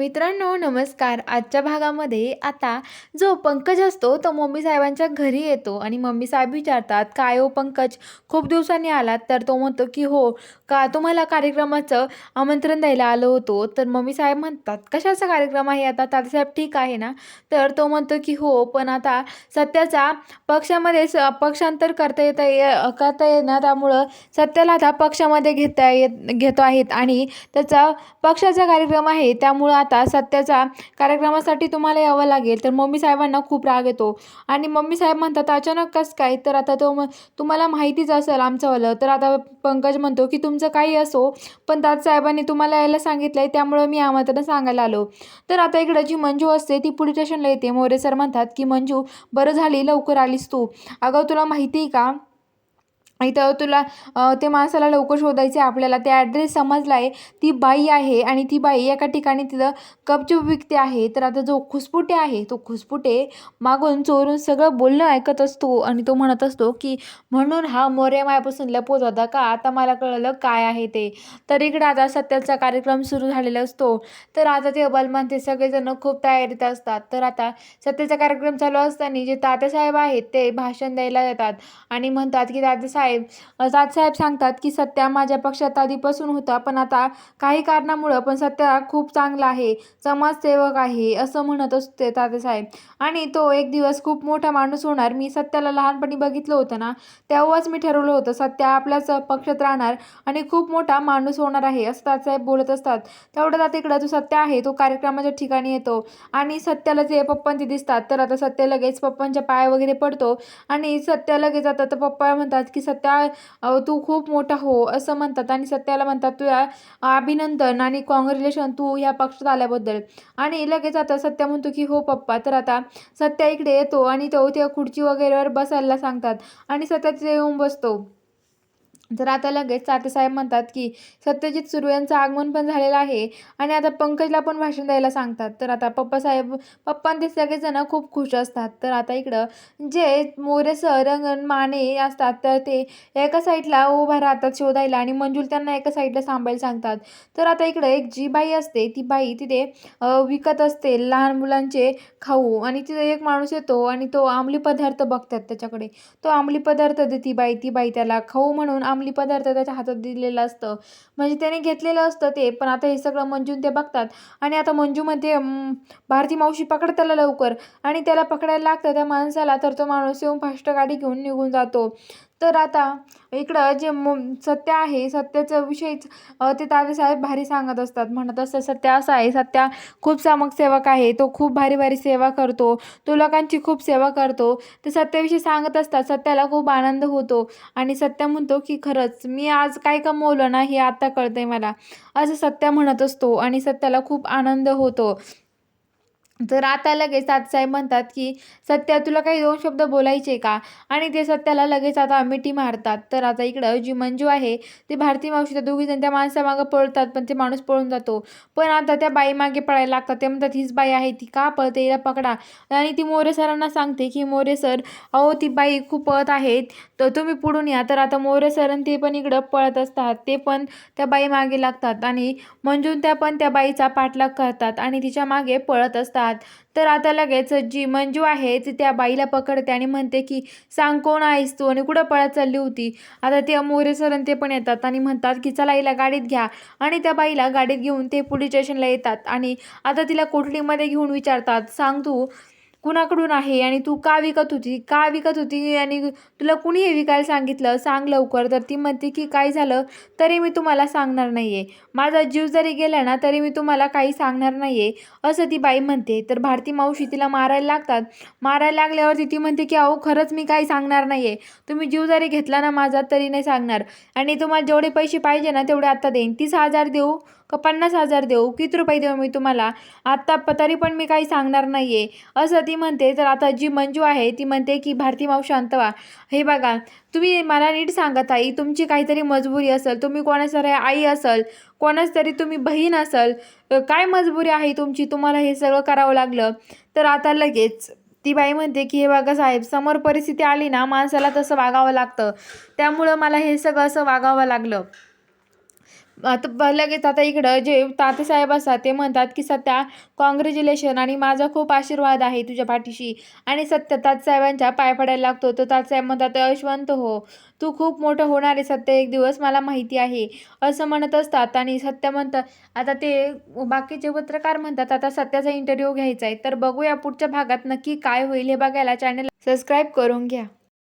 मित्रांनो नमस्कार. आजच्या भागामध्ये आता जो पंकज असतो तो मम्मी साहेबांच्या घरी येतो आणि मम्मी साहेब विचारतात काय हो पंकज? खूप दिवसांनी आलात. तर तो म्हणतो की हो का तुम्हाला कार्यक्रमाचं आमंत्रण द्यायला आलो होतो. तर मम्मी साहेब म्हणतात कशाचा कार्यक्रम आहे आता? तातेसाहेब ठीक आहे ना? तर तो म्हणतो की हो पण आता सत्याचा पक्षामध्ये स पक्षांतर करता येता ये करता येणार त्यामुळं सत्याला आता पक्षामध्ये घेता येत घेतो आहेत आणि त्याचा पक्षाचा कार्यक्रम आहे त्यामुळं आता सत्याचा कार्यक्रमासाठी तुम्हाला यावं लागेल. तर मम्मी साहेबांना खूप राग येतो. आणि मम्मी साहेब म्हणतात अचानक कसं काय? तर आता तो म तुम्हाला माहितीच असेल आमचंवालं तर आता पंकज म्हणतो की तुमचं काही असो पण साहेबांनी तुम्हाला यायला सांगितलं आहे त्यामुळं मी आमंत्रण सांगायला आलो. तर आता इकडं जी मंजू असते ती पोलीस स्टेशनला येते. मोरे सर म्हणतात की मंजू बरं झाली लवकर आलीस तू. अगं तुला माहिती आहे का? इथं तुला ते माणसाला लवकर शोधायचे आहे आपल्याला. ते ॲड्रेस समजला आहे. ती बाई आहे आणि ती बाई एका ठिकाणी तिथं कपचूप विकते आहे. तर आता जो खुसपुटे आहे तो खुसपुटे मागून चोरून सगळं बोलणं ऐकत असतो आणि तो म्हणत असतो की म्हणून हा मोर्या मायापासून लपवत होता का? आता मला कळलं काय आहे ते. तर इकडं आता सत्याचा कार्यक्रम सुरू झालेला असतो. तर आता ते बलमान ते सगळेजण खूप तयारीत असतात. तर आता सत्याचा कार्यक्रम चालू असताना जे तात्यासाहेब आहेत ते भाषण द्यायला येतात आणि म्हणतात की तात्यासाहेब अ, तात्यासाहेब सांगतात की सत्या माझ्या पक्षात आधीपासून होता पण आता काही कारणामुळं पण सत्या खूप चांगला आहे समाजसेवक आहे असं म्हणत असते तातेसाहेब आणि तो एक दिवस खूप मोठा माणूस होणार. मी सत्याला लहानपणी बघितलं होतं ना तेव्हाच मी ठरवलं होतं सत्या आपल्याच पक्षात राहणार आणि खूप मोठा माणूस होणार आहे असं तात्यासाहेब बोलत असतात. तेवढं आता इकडं जो सत्य आहे तो कार्यक्रमाच्या ठिकाणी येतो आणि सत्याला जे पप्पांचे ते दिसतात तर आता सत्य लगेच पप्पांच्या पाया वगैरे पडतो आणि सत्या लगेच आता तर पप्पा म्हणतात की सत्या सत्या तू खूप मोठा हो असं म्हणतात. आणि सत्याला म्हणतात तुझ्या अभिनंदन आणि कॉंग्रॅच्युलेशन तू ह्या पक्षात आल्याबद्दल. आणि लगेच आता सत्या म्हणतो की हो पप्पा. तर आता सत्या इकडे येतो आणि तो त्या खुर्ची वगैरेवर बसायला सांगतात. आणि सत्या तिथे येऊन बसतो. तर आता लगेच सातेसाहेब म्हणतात की सत्यजित सुरू यांचं आगमन पण झालेलं आहे आणि आता पंकजला पण भाषण द्यायला सांगतात. तर आता पप्पासाहेब पप्पा आणि ते सगळेजण खूप खुश असतात. तर आता इकडं जे मोरे सर रंगन माने असतात तर ते एका साईडला उभा राहतात शोधायला आणि मंजूल त्यांना एका साईडला सांभाळायला सांगतात. तर आता इकडं एक जी बाई असते ती बाई तिथे विकत असते लहान मुलांचे खाऊ आणि तिथे एक माणूस येतो आणि तो आमली पदार्थ बघतात त्याच्याकडे. तो आमली पदार्थ देते बाई ती बाई त्याला खाऊ म्हणून आम अंमली पदार्थ त्याच्या हातात दिलेलं असतं. म्हणजे त्याने घेतलेलं असतं ते पण आता हे सगळं मंजून ते बघतात. आणि आता मंजूमध्ये भारती मावशी पकड त्याला लवकर. आणि त्याला पकडायला लागतं त्या माणसाला तर तो माणूस येऊन फास्ट गाडी घेऊन निघून जातो. तर आता इकडं जे मो सत्य आहे सत्याचं विषयीच ते तात्यासाहेब भारी सांगत असतात. म्हणत असतात सत्य असं आहे सत्या खूप समाजसेवक आहे तो खूप भारी भारी सेवा करतो तो लोकांची खूप सेवा करतो. ते सत्याविषयी सांगत असतात सत्याला खूप आनंद होतो. आणि सत्य म्हणतो की खरंच मी आज काय कमवलं ना हे आता कळतंय मला. असं सत्य म्हणत असतो आणि सत्याला खूप आनंद होतो. तर आता लगेच तात्यासाहेब म्हणतात की सत्या तुला काही दोन शब्द बोलायचे का? आणि ते सत्याला लगेच आता मिठी मारतात. तर आता इकडं जी मंजू आहे ती भारती मावशी त्या दोघीजण त्या माणसामागं पळतात पण ते माणूस पळून जातो. पण आता त्या बाई मागे पळायला लागतात. ते म्हणतात हीच बाई आहे ती का पळते? हिला पकडा. आणि ती मोरे सरांना सांगते की मोरे सर अहो ती बाई खूप पळत आहेत तर तुम्ही पुढून या. तर आता मोरे सर आणि ते पण इकडं पळत असतात. ते पण त्या बाई मागे लागतात आणि मंजून त्या पण त्या बाईचा पाठलाग करतात आणि तिच्यामागे पळत असतात. तर आता लगेच जी मंजू आहे ती त्या बाईला पकडते आणि म्हणते की सांग कोण आहेस तू आणि कुठं पळत चालली होती? आता ते मोरे सरन ते पण येतात आणि म्हणतात की चला हिला गाडीत घ्या. आणि त्या बाईला गाडीत घेऊन ते पोलीस स्टेशनला येतात आणि आता तिला कोठडीमध्ये घेऊन विचारतात सांग तू कुणाकडून आहे आणि तू का विकत होती? का विकत होती? आणि तुला कुणी हे विकायला सांगितलं? सांग लवकर. तर ती म्हणते की काय झालं? तरी मी तुम्हाला सांगणार नाही आहे माझा जीव जरी गेला ना तरी मी तुम्हाला काही सांगणार नाही आहे असं ती बाई म्हणते. तर भारती मावशी तिला मारायला लागतात. मारायला लागल्यावरती ती म्हणते की अहो खरंच मी काही सांगणार नाही आहे तुम्ही जीव जरी घेतला ना माझा तरी नाही सांगणार. आणि तुम्हाला जेवढे पैसे पाहिजे ना तेवढे आत्ता देईन. तीस हजार देऊ का पन्नास हजार देऊ? किती रुपये देऊ मी तुम्हाला? आत्ता प- तरी पण मी काही सांगणार नाही आहे असं ती म्हणते तर आता जी मंजू आहे ती म्हणते की भारती माव शांत व्हा. हे बघा तुम्ही मला नीट सांगत आई तुमची काहीतरी मजबुरी असेल तुम्ही कोणाच तरी आई असेल कोणाच तरी तुम्ही बहीण असेल काय मजबुरी आहे तुमची? तुम्हाला हे सगळं करावं लागलं. तर आता लगेच ती बाई म्हणते की हे बघा साहेब समोर परिस्थिती आली ना माणसाला तसं वागावं लागतं. त्यामुळं मला हे सगळं असं वागावं लागलं. आता लगेच आता इकडं जे तातेसाहेब असतात ते म्हणतात की सत्या कॉंग्रॅच्युलेशन आणि माझा खूप आशीर्वाद आहे तुझ्या पाठीशी. आणि सत्य तातसाहेबांच्या पाय पडायला लागतो. तर तातसाहेब म्हणतात यशवंत हो तू खूप मोठं होणार आहे सत्य एक दिवस मला माहिती आहे. असं म्हणत असतात आणि सत्य म्हणतात आता ते बाकीचे पत्रकार म्हणतात आता सत्याचा इंटरव्ह्यू घ्यायचा आहे. तर बघूया पुढच्या भागात नक्की काय होईल हे बघायला चॅनल सबस्क्राईब करून घ्या.